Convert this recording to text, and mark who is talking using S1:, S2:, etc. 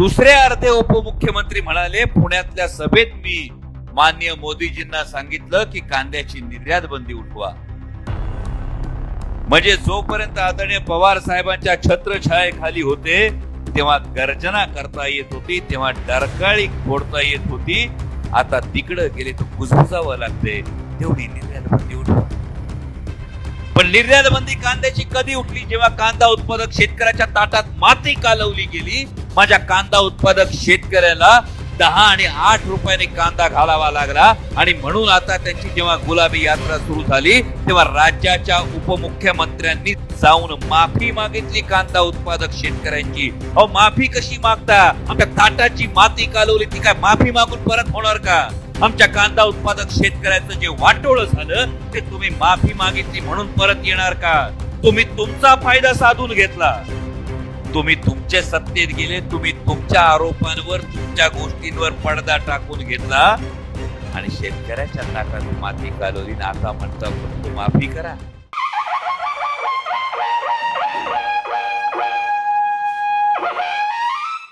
S1: दुसरे अर्धे उपमुख्यमंत्री म्हणाले पुण्यातल्या सभेत मी मान्य मोदीजींना सांगितलं की कांद्याची निर्यात बंदी उठवा. म्हणजे जोपर्यंत आदरणीय पवार साहेबांच्या छत्रछायेखाली होते तेव्हा गर्जना करता येत होती तेव्हा डरकाळी फोडता येत होती. आता तिकडं गेले तर कुजबुजावं लागते. तेवढी निर्यात बंदी उठवा. पण निर्यात बंदी कांद्याची कधी उठली? जेव्हा कांदा उत्पादक शेतकऱ्याच्या ताटात माती कालवली गेली माझ्या कांदा उत्पादक शेतकऱ्याला दहा आणि आठ रुपयाने कांदा घालावा लागला. आणि म्हणून आता त्यांची जेव्हा गुलाबी यात्रा सुरू झाली तेव्हा राज्याच्या उपमुख्यमंत्र्यांनी जाऊन माफी मागितली कांदा उत्पादक शेतकऱ्यांची. अहो माफी कशी मागता? आमच्या ताटाची माती कालवली ती काय माफी मागून परत होणार का? आमच्या कांदा उत्पादक शेतकऱ्याचं जे वाटोळ झालं ते तुम्ही माफी मागितली म्हणून परत येणार का? तुम्ही तुमचा फायदा साधून घेतला. तुम्ही तुमच्या सत्तेत गेले तुम्ही तुमच्या आरोपांवर तुमच्या गोष्टींवर पडदा टाकून घेतला. आणि शेतकऱ्याच्या नाकात माती कालवली आता म्हणता फक्त माफी करा.